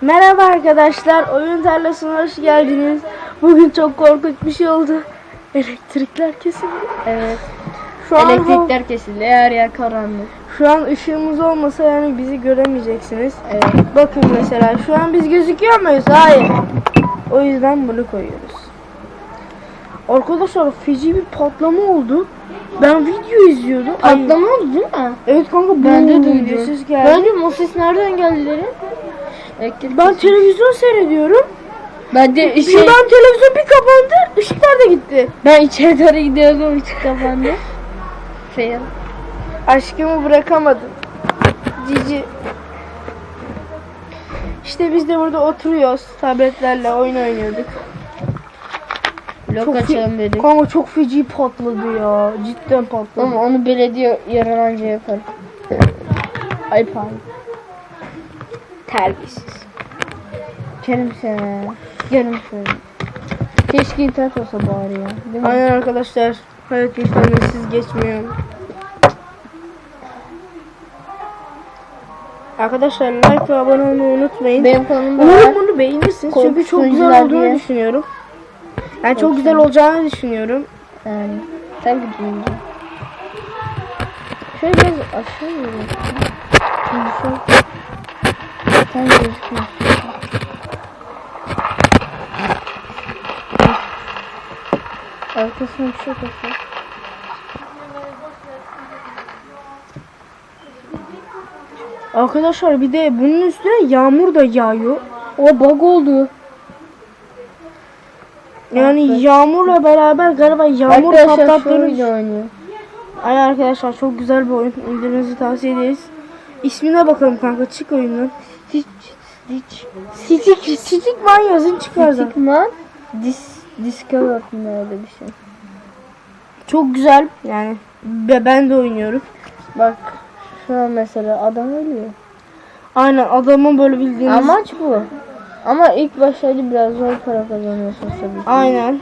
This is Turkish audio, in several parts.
Merhaba arkadaşlar, oyun tarlasına hoş geldiniz. Bugün çok korkunç bir şey oldu. Elektrikler kesildi. Evet. Şu an, Elektrikler kesildi. Her yer karanlık. şu an ışığımız olmasa yani bizi göremeyeceksiniz. Evet. Bakın mesela şu an biz gözüküyor muyuz? Hayır. O yüzden bunu koyuyoruz. Arkadaşlar feci bir patlama oldu. Ben video izliyordum. Patlama oldu değil mi? evet kanka Ben de duydum. diye ses geldi. Ben de o ses nereden geldi? Elektrik Ben televizyon seyrediyorum. ben de şey, ben televizyon bir kapandı. Işıklar da gitti. ben içeri doğru gidiyordum ışık kapandı. Fail. Aşkımı bırakamadım. Cici. İşte biz de burada oturuyoruz. Tabletlerle oyun oynuyorduk. Blok Çok açalım dedik. Kanka çok feci patladı ya. Cidden patladı. Ama onu belediye yarın anca yapar. Ay pardon. Terbiyesiz. Kerim seni. Yarım seni. Keşke internet olsa bari ya. Değil mi? Aynen arkadaşlar. Hayat siz geçmiyor. Arkadaşlar like ve abone olmayı unutmayın. Benim konumda Umarım bunu beğenirsiniz. Çünkü çok güzel olduğunu diye. düşünüyorum. Yani çok Korku güzel olacağını düşünüyorum. Yani. Tabii duyunca. Şöyle biraz aşağı yürü. Tam gözüküyor. Arkasına bir şey koysak. Arkadaşlar bir de bunun üstüne yağmur da yağıyor. O bug oldu. Yani Evet. yağmurla beraber galiba yağmur Arkadaşlar oynuyor. Ay arkadaşlar çok güzel bir oyun. İndirmenizi tavsiye ederiz. İsmine bakalım kanka çık oyundan. Hiç. Hiç. Stick, Stick Man yazın çıkar zaten. Stickman. Dis, Discover öyle bir şey. Çok güzel yani. Ben de oynuyorum. Bak. Şu an mesela adam ölüyor. Aynen adamın böyle bildiğiniz. Amaç bu. Ama ilk başlarda biraz zor para kazanıyorsun tabii ki. Aynen.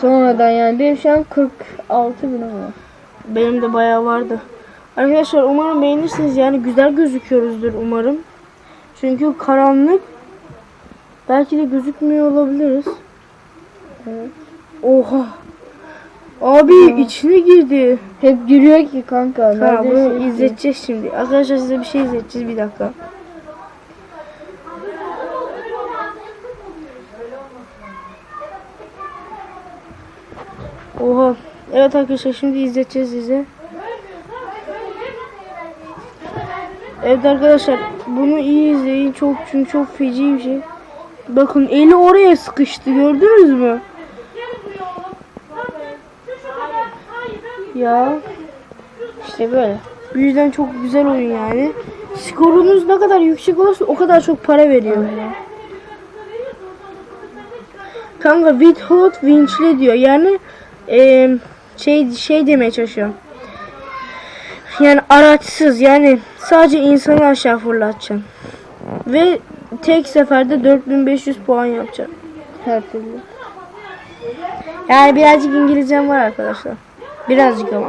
Sonradan yani benim şu an 46 bin var. Benim de bayağı vardı. Arkadaşlar umarım beğenirsiniz. Yani güzel gözüküyoruzdur umarım. Çünkü karanlık. Belki de gözükmüyor olabiliriz. Evet. Oha. Abi içine girdi. Hep giriyor ki kanka. Ha, bunu hep izleteceğiz şimdi. Arkadaşlar size bir şey izleteceğiz bir dakika. Oha. Evet arkadaşlar şimdi izleteceğiz size. Evet arkadaşlar bunu iyi izleyin. Çok çünkü çok feci bir şey. Bakın eli oraya sıkıştı gördünüz mü? Ya İşte böyle. bu yüzden çok güzel oyun yani. Skorunuz ne kadar yüksek olursa o kadar çok para veriyor. Kanka without winch'le diyor. Yani eee, şey şey demeye çalışıyor. Yani araçsız yani sadece insanı aşağı fırlatacaksın. Ve tek seferde 4500 puan yapacaksın. Her türlü. Yani birazcık İngilizcem var arkadaşlar. Birazcık ama.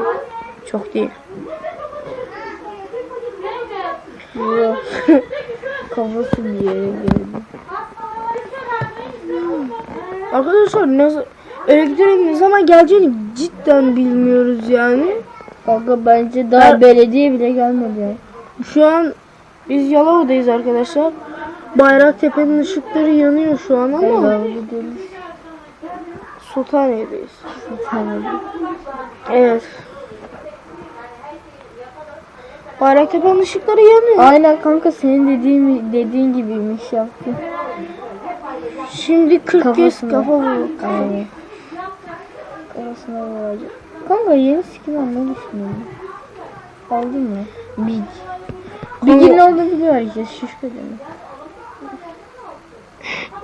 Çok değil. Kafası bir yere geldi. Arkadaşlar za- elektriğin ne zaman geleceğini cidden bilmiyoruz yani. Kanka bence daha Ben- belediye bile gelmedi. Şu an biz Yalova'dayız arkadaşlar. Bayraktepe'nin ışıkları yanıyor şu an ama. Sultaniye'deyiz. Tamam. Evet. Bayraktepe'nin ışıkları yanıyor. Aynen kanka senin dediğin dediğin gibiymiş yaptı. Şimdi 40 kez kafa vuruyor. Aynen. Kafasına vuracak. Kanka yeni skin almayı düşünüyorum. Aldın mı? Big. Big'in ne olduğunu biliyor herkes. Şişko demek.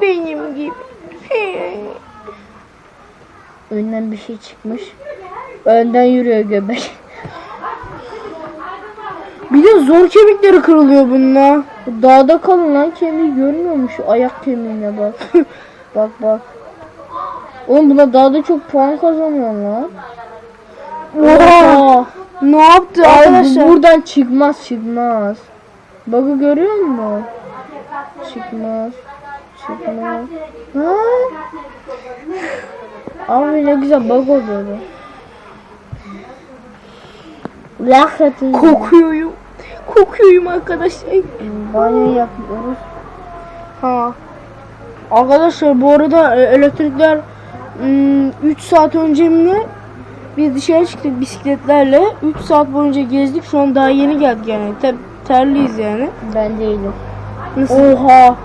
Benim gibi. Önden bir şey çıkmış. Önden yürüyor göbek. Bir de zor kemikleri kırılıyor bununla. Dağda kalın lan kemiği görmüyor mu şu ayak kemiğine bak. bak bak. Oğlum buna dağda çok puan kazanıyor lan. Oha! Ne yaptı arkadaşlar? buradan çıkmaz çıkmaz. Bakı görüyor musun? Çıkmaz. Çıkmaz. Ha? Abi ne güzel bug oluyordu. Lahretin. Kokuyorum. Kokuyorum arkadaşlar. Banyo yapıyoruz. Ha. Arkadaşlar bu arada e, elektrikler 3 saat önce mi? Biz dışarı çıktık bisikletlerle. 3 saat boyunca gezdik. Şu an daha yeni geldik yani. Te- terliyiz yani. Ben değilim. Nasıl? Oha.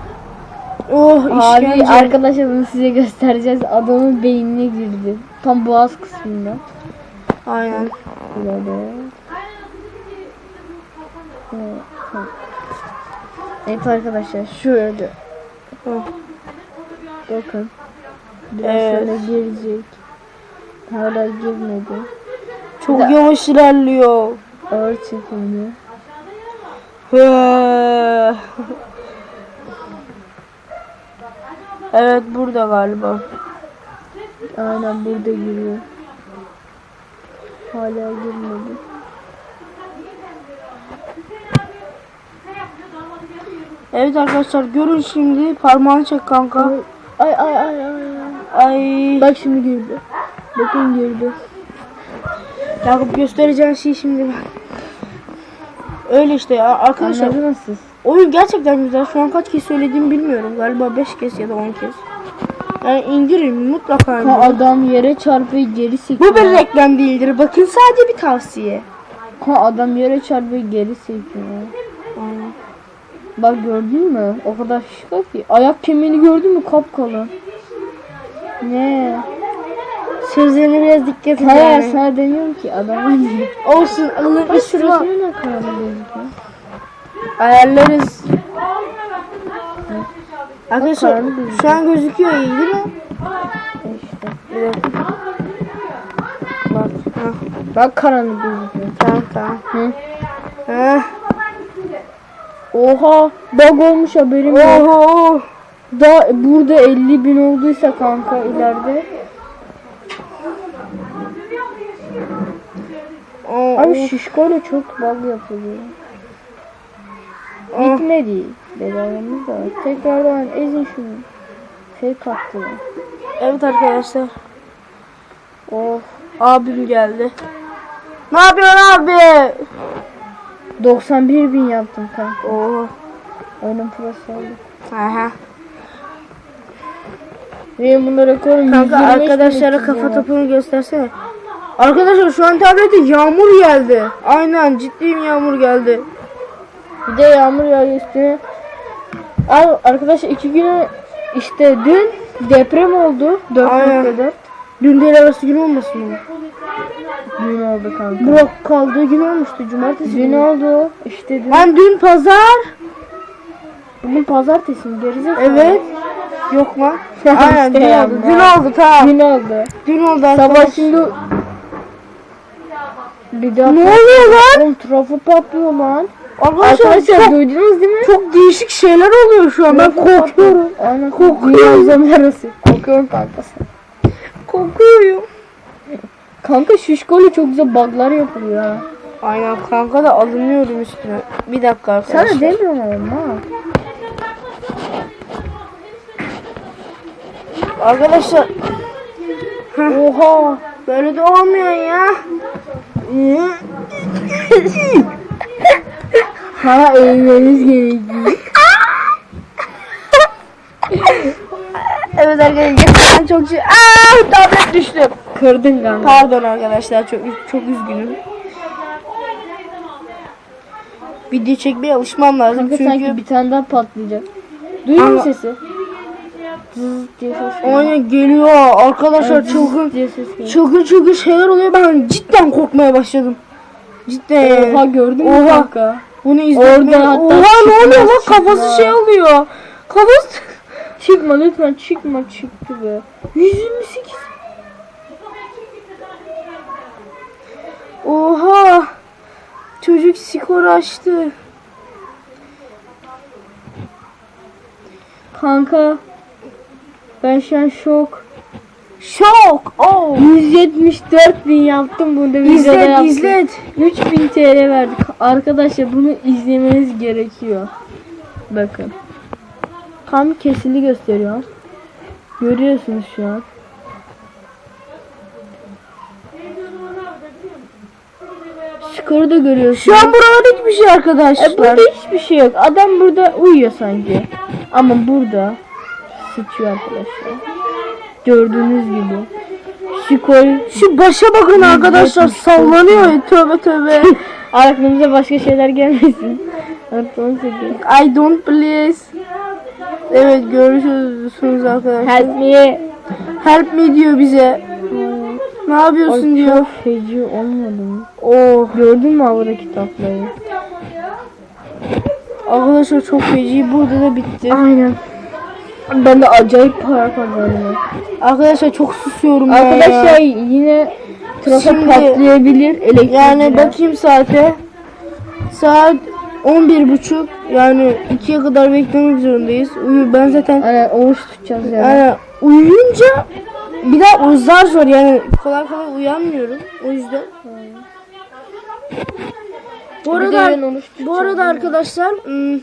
Oh Abi işkence. arkadaşlar bunu size göstereceğiz. Adamın beynine girdi. Tam boğaz kısmında. Aynen. Böyle. Evet, arkadaşlar şöyle. Bakın. Biraz Evet. şöyle girecek. Hala girmedi. Çok yavaş ilerliyor. Ağır çekimli. Evet burada galiba. Aynen burada giriyor. Hala girmedi. Evet arkadaşlar görün şimdi parmağını çek kanka. Ay ay ay. ay. Ay. Bak şimdi girdi. Bakın girdi. Yakup göstereceğin şey şimdi bak. Öyle işte ya arkadaşlar. Anladınız? Oyun gerçekten güzel. Şu an kaç kez söylediğimi bilmiyorum. Galiba 5 kez ya da 10 kez. Yani indirin mutlaka Ha, adam yere çarpıyor geri sekiyor. Bu bir reklam değildir. Bakın sadece bir tavsiye. Ha adam yere çarpıyor geri sekiyor. Bak gördün mü? O kadar şişko ki. Ayak kemiğini gördün mü? Kapkalın. Ne? Sözlerine biraz dikkat et Hayır yani. sana demiyorum ki adam hani. Olsun şurası ne kadar gözüküyor? ayarlarız. Arkadaşlar şu an gözüküyor iyi değil mi? İşte. Bir dakika. Bak. Hah, Bak karanlık gözüküyor. tamam tamam. Hı? Heh. Oha. Bug olmuş haberim yok. Oho. Da burada 50 bin olduysa kanka ileride. Abi şişkoyla çok bug yapılıyor. oh. Bitmedi. Bedavamız da. Tekrardan ezin şunu. Fake attılar. Evet arkadaşlar. Of. Abim geldi. Ne yapıyorsun abi? 91 bin yaptım kanka. Oo. Oyunun prosu oldu. Aha. Benim bunda rekorum Kanka 125 bin arkadaşlara kafa topunu göstersene. Arkadaşlar şu an tablete yağmur geldi. Aynen ciddiyim yağmur geldi. Bir de yağmur yağıyor üstüne. Al arkadaşlar iki gün işte dün deprem oldu. Aynen. 4.4. Dün değil arası gün olmasın mı? Dün oldu kanka. Burak kaldığı gün olmuştu cumartesi Dün oldu. İşte dün. Lan dün pazar. Bugün pazartesi mi? Gerizekalı. Evet. Yok lan. Aynen dün İşte oldu. yapma. Dün oldu tamam. Dün oldu. Dün oldu Sabah şimdi bir daha Ne oluyor lan? Oğlum trafo patlıyor lan. Arkadaşlar Arkadaşlar çok, duydunuz değil mi? çok değişik şeyler oluyor şu an. Ben korkuyorum. Aynen Korkuyorum. Arası. Korkuyorum kankası. Korkuyorum. Kanka şişkoyla çok güzel buglar yapılıyor ha. Aynen kanka da alınıyorum üstüne. Bir dakika arkadaşlar. Sana demiyorum oğlum ha. Arkadaşlar Oha. böyle de olmuyor ya. Ha eğmeniz gerekiyor. evet arkadaşlar çok şey... Aa tablet düştü. Kırdın kanka. Pardon arkadaşlar çok çok üzgünüm. Video çekmeye alışmam lazım Kanka çünkü sanki bir tane daha patlayacak. Duyuyor musun sesi? Diye ses geliyor. Aynen geliyor arkadaşlar Zız çılgın diye ses geliyor. çılgın çılgın şeyler oluyor ben cidden korkmaya başladım. Cidden. Oha gördün mü Oha. kanka? Bunu. Orada hatta Oha ne oluyor lan kafası çıkmaz. şey oluyor. Kafası... Çıkma lütfen çıkma çıktı be. 128. Oha. Çocuk skor açtı. Kanka. Ben şu an şok. Şok. Oh. 174 bin yaptım bunda videoda İzlet yaptım. izlet. 3000 TL verdik. Arkadaşlar bunu izlemeniz gerekiyor. Bakın. Tam kesili gösteriyor. Görüyorsunuz şu an. Skoru da görüyorsunuz. Şu an burada hiçbir şey E, arkadaşlar. burada hiçbir şey yok. Adam burada uyuyor sanki. Ama burada sıçıyor arkadaşlar. Gördüğünüz gibi. Skor Şu başa bakın arkadaşlar sallanıyor. Tövbe tövbe. aklımıza başka şeyler gelmesin. Artı 18. I don't please. Evet görüşürüz arkadaşlar. Help me. Help me diyor bize. Ne yapıyorsun Ay, diyor. çok feci olmadı mı? Oh. Gördün mü havada kitapları? Arkadaşlar çok feci. Burada da bitti. Aynen. Ben de acayip para kazandım. Arkadaşlar çok susuyorum Arkadaşlar ya. yine trafa Şimdi- patlayabilir. Elektrik Yani bakayım saate. Saat 11.30 yani 2'ye kadar beklemek zorundayız. Uyu ben zaten Aynen oruç tutacağız yani. yani uyuyunca bir daha o zar zor yani kolay kolay uyanmıyorum o yüzden. Bu Bir de arada bu arada arkadaşlar ım,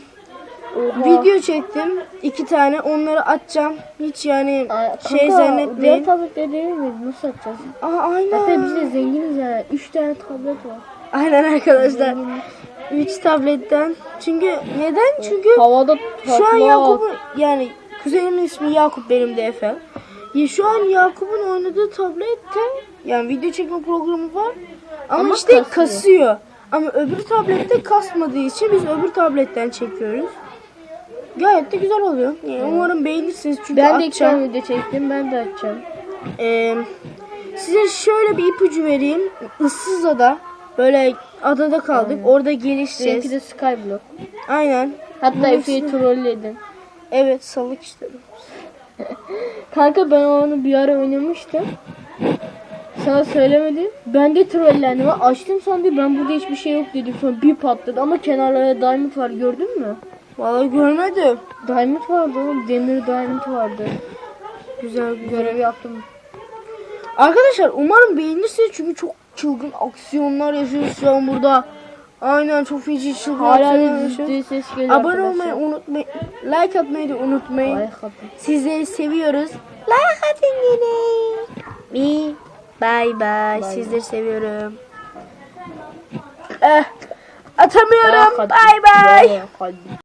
video çektim iki tane onları atacağım. Hiç yani Ay, şey kanka, zannetmeyin. Diğer tabletleri değil mi? Nasıl atacağız? Aa Hatta biz aynen. de zenginiz ya. 3 tane tablet var. Aynen arkadaşlar. 3 tabletten. Çünkü neden? Çünkü Havada Şu an. Yakup'un yani kuzenimin ismi Yakup benim de Efe. Ya şu an Yakup'un oynadığı tablette yani video çekme programı var ama, Ama işte kasıyor. kasıyor. Ama öbür tablette kasmadığı için biz öbür tabletten çekiyoruz. Gayet de güzel oluyor. Yani umarım beğenirsiniz çünkü Ben de atacağım. tane video çektim. Ben de açacağım. Ee, size şöyle bir ipucu vereyim. Issızada böyle adada kaldık. Orada gelişeceğiz. Benimki de Skyblock. Aynen. Hatta Efe'yi trolledim. Evet salık işte. Kanka ben onu bir ara oynamıştım. Sana söylemedim. Ben de trollendim. Açtım sandım ben burada hiçbir şey yok dedim. Sonra bir patladı ama kenarlara diamond var gördün mü? Vallahi görmedim. Diamond vardı oğlum. Demir diamond vardı. Güzel güzel. Görev yaptım. Arkadaşlar umarım beğenirsiniz çünkü çok çılgın aksiyonlar yaşıyoruz şu an burada. Aynen çok feci çılgın Hala ciddi ses geliyor Abone arkadaşlar. olmayı unutmayın. Like atmayı da unutmayın. Sizleri seviyoruz. Like atın yine. Bye bye. Bye. Sizleri seviyorum. Eh, atamıyorum. Bye bye.